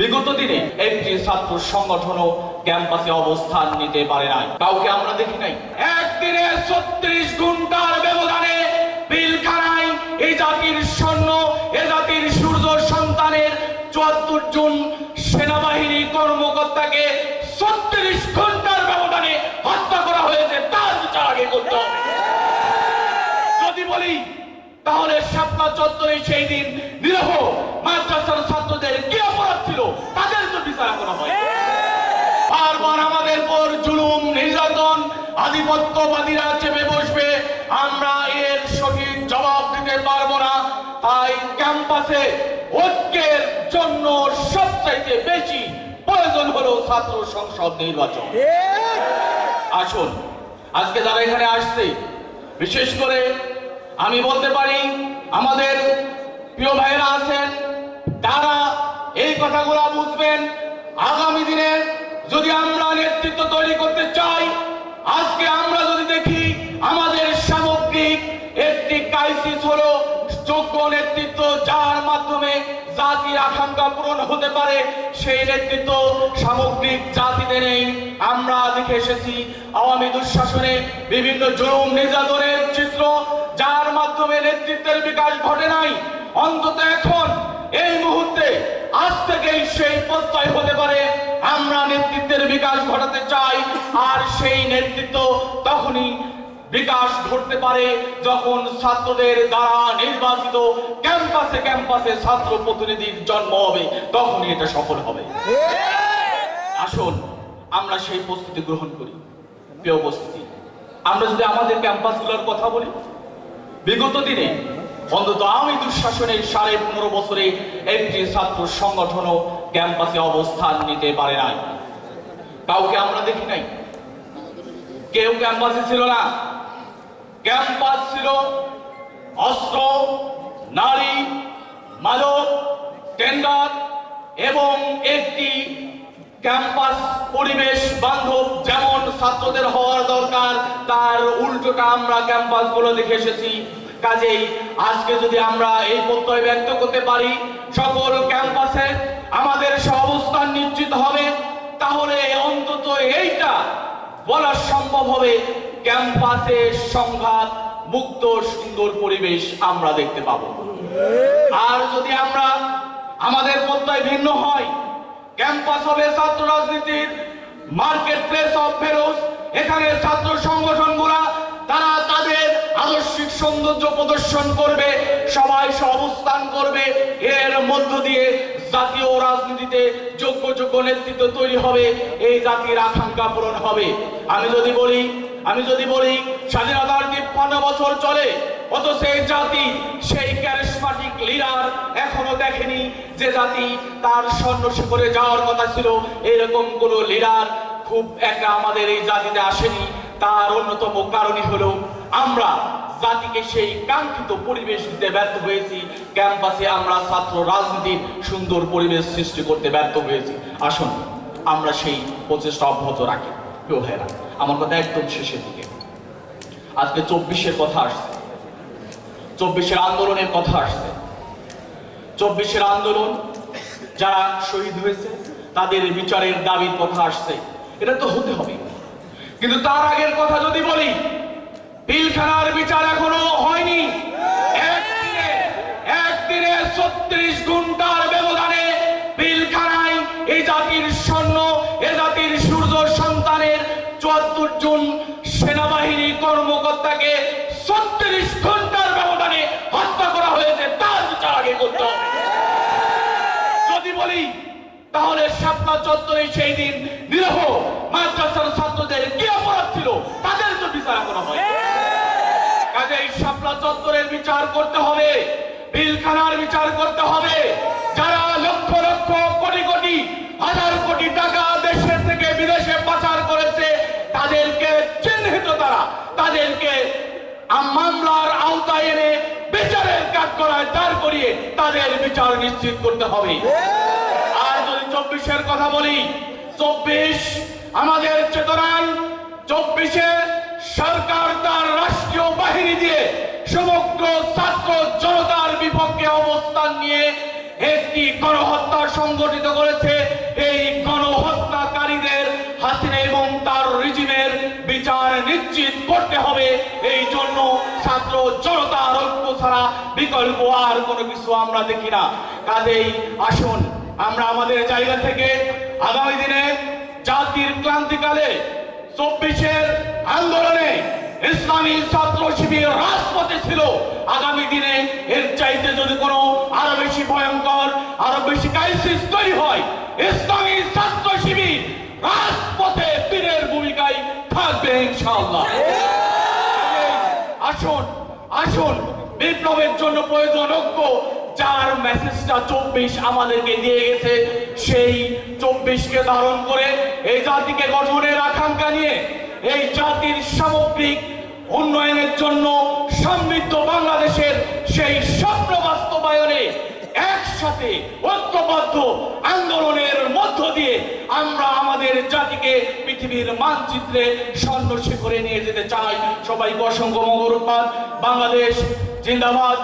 বিগত দিনে একটি ছাত্র সংগঠনও ক্যাম্পাসে অবস্থান নিতে পারে নাই। কাউকে আমরা দেখি নাই। একদিনে ছত্রিশ ঘণ্টার ব্যবধানে পিলখানায় এই জাতির স্বর্ণ এ জাতির সূর্য সন্তানের চুয়াত্তর জন সেনাবাহিনী কর্মকর্তাকে ছত্রিশ ঘণ্টার ব্যবধানে হত্যা করা হয়েছে, তার বিচার আগে করতে যদি বলি, তাহলে শাপলা চত্বরে সেই দিন নিরহ মাদ্রাসার ছাত্রদের কি অপরাধ ছিল? তাদের তো বিচার করা হয়। বারবার আমাদের পর জুলুম, নির্যাতন, আধিপত্যবাদীরা চেপে বসবে। আমরা এর সঠিক জবাব দিতে পারব না। তাই ক্যাম্পাসে ঐক্যের জন্য সবচাইতে বেশি প্রয়োজন হলো ছাত্র সংসদ নির্বাচন। আসুন, আজকে যারা এখানে আসছে, বিশেষ করে আমি বলতে পারি আমাদের প্রিয় ভাইরা আছেন কথাগুলো বুঝবেন। আগামী দিনে যদি আমরা নেতৃত্ব তৈরি করতে চাই, আজকে আমরা যদি দেখি আমাদের সামগ্রিক একটি ক্রাইসিস হলো, যোগ্য নেতৃত্ব যার মাধ্যমে জাতির আকাঙ্ক্ষা পূরণ হতে পারে, সেই নেতৃত্ব সামগ্রিক জাতিতে নেই। আমরা দেখে এসেছি আওয়ামী দুঃশাসনে বিভিন্ন জুলুম নির্যাতনের চিত্র, যার মাধ্যমে নেতৃত্বের বিকাশ ঘটে নাই। অন্তত এখন, এই মুহূর্তে আজ থেকেই সেই প্রত্যয় হতে পারে। আমরা নেতৃত্বের বিকাশ ঘটাতে চাই, আর সেই নেতৃত্ব তখনই বিকাশ ঘটতে পারে যখন ছাত্রদের দ্বারা নির্বাচিত ক্যাম্পাসে ক্যাম্পাসে ছাত্র প্রতিনিধির জন্ম হবে, তখনই এটা সফল হবে। আসুন, আমরা সেই প্রস্তুতি গ্রহণ করি। প্রিয় উপস্থিতি, আমরা যদি আমাদের ক্যাম্পাসগুলোর কথা বলি, বিগত দিনে অন্তত আমি দুঃশাসনের সাড়ে পনেরো বছরে একটি ছাত্র সংগঠনও ক্যাম্পাসে অবস্থান নিতে পারে নাই। কাউকে আমরা দেখি নাই। কেউ ক্যাম্পাসে ছিল না। ক্যাম্পাস ছিল অস্ত্র, নারী, মাদক, টেন্ডার এবং একটি ক্যাম্পাস পরিবেশ বান্ধব যেমন ছাত্রদের হওয়ার দরকার, তার উল্টোটা আমরা ক্যাম্পাসগুলো দেখে এসেছি। কাজেই আজকে যদি আমরা এই প্রত্যয় ব্যক্ত করতে পারি, সকল ক্যাম্পাসে আমাদের সহাবস্থান নিশ্চিত হবে, তাহলে অন্তত এইটা বলা সম্ভব হবে ক্যাম্পাসে সংঘাত মুক্ত সুন্দর পরিবেশ আমরা দেখতে পাবো। আর যদি আমরা আমাদের প্রত্যয় ভিন্ন হয় ক্যাম্পাস হবে ছাত্র রাজনীতির মার্কেট প্লেস অফ ফেরোজ এখানে ছাত্র সংগঠনগুলা, তারা তাদের আদর্শিক সৌন্দর্য প্রদর্শন করবে, সবাই অবস্থান করবে, এর মধ্য দিয়ে জাতীয় রাজনীতিতে যোগ্য যোগ্য নেতৃত্ব তৈরি হবে, এই জাতির আকাঙ্ক্ষা পূরণ হবে। আমি যদি বলি, আমি যদি বলি, স্বাধীনতার তিপ্পান্ন বছর চলে অত সেই জাতি সেই ক্যারিসমাটিক লিডার এখনও দেখেনি। যে জাতি তার স্বর্ণ শিখরে যাওয়ার কথা ছিল, এরকম কোন লিডার খুব একা আমাদের এই জাতিতে আসেনি। তার অন্যতম কারণই হলো, আমরা জাতিকে সেই কাঙ্ক্ষিত পরিবেশ দিতে ব্যর্থ হয়েছি। ক্যাম্পাসে আমরা ছাত্র রাজনীতির সুন্দর পরিবেশ সৃষ্টি করতে ব্যর্থ হয়েছি। আসুন, আমরা সেই প্রচেষ্টা অব্যাহত রাখি। প্রিয় ভাইরা আমার কথা একদম শেষের দিকে। আজকে চব্বিশের কথা আসছে। চব্বিশের আন্দোলনের কথা আসছে। চব্বিশের আন্দোলন, যারা শহীদ হয়েছে, তাদের বিচারের দাবির কথা আসছে। এটা তো হতে হবে। কিন্তু তার আগের কথা যদি বলি, পিলখানার বিচার এখনও হয়নি। একদিনে ছত্রিশ ঘণ্টার ব্যবধানে পিলখানায় এই জাতির স্বর্ণ এ জাতির সূর্য সন্তানের চুয়াত্তর জন তাহলে শাপলা চত্বরে সেই দিন নিরহ মাদ্রাসার ছাত্রদের কি অপরাধ ছিল? তাদের তো বিচার করা হয়। কাজেই শাপলা চত্বরের বিচার করতে হবে, বিলখানার বিচার করতে হবে। যারা লক্ষ লক্ষ কোটি কোটি, হাজার কোটি টাকা দেশের থেকে বিদেশে পাচার করেছে, তাদেরকে চিহ্নিত তারা। তাদেরকে মামলার আওতায় এনে বিচারের কাজ করায় দাঁড় করিয়ে তাদের বিচার নিশ্চিত করতে হবে। চব্বিশের কথা বলি। চব্বিশ আমাদের চেতনায় চব্বিশে সরকার তার রাষ্ট্রীয় বাহিনী দিয়ে সমগ্র ছাত্র জনতার বিপক্ষে অবস্থান নিয়ে একটি গণহত্যার সংগঠিত করেছে। এই গণহত্যাকারীদের হাসিনা এবং তার রিজিমের বিচার নিশ্চিত করতে হবে। এই জন্য ছাত্র জনতার ঐক্য ছাড়া বিকল্প আর কোনো কিছু আমরা দেখি না। কাজেই আসুন আমরা আমাদের জায়গা থেকে আগামী দিনে জাতির ক্লান্তিকালে চব্বিশের আন্দোলনে ইসলামী ছাত্র শিবির রাজপথে ছিল। আগামী দিনে এর চাইতে যদি কোনো আরও বেশি ভয়ঙ্কর, আরও বেশি ক্রাইসিস তৈরি হয়, ইসলামী ছাত্র শিবির রাজপথে পীরের ভূমিকায় থাকবে আসুন আসুন, বিপ্লবের জন্য প্রয়োজন ঐক্য যার মেসেজটা চব্বিশ আমাদেরকে দিয়ে গেছে, সেই চব্বিশকে ধারণ করে এই জাতিকে গঠনের আকাঙ্ক্ষা নিয়ে এই জাতির সামগ্রিক উন্নয়নের জন্য সমৃদ্ধ বাংলাদেশের সেই স্বপ্ন বাস্তবায়নে একসাথে ঐক্যবদ্ধ আন্দোলনের মধ্য দিয়ে আমরা আমাদের জাতিকে পৃথিবীর মানচিত্রে স্বর্ণ শিখরে নিয়ে যেতে চাই। সবাইকে অসংখ্য মগরবাদ বাংলাদেশ জিন্দাবাদ।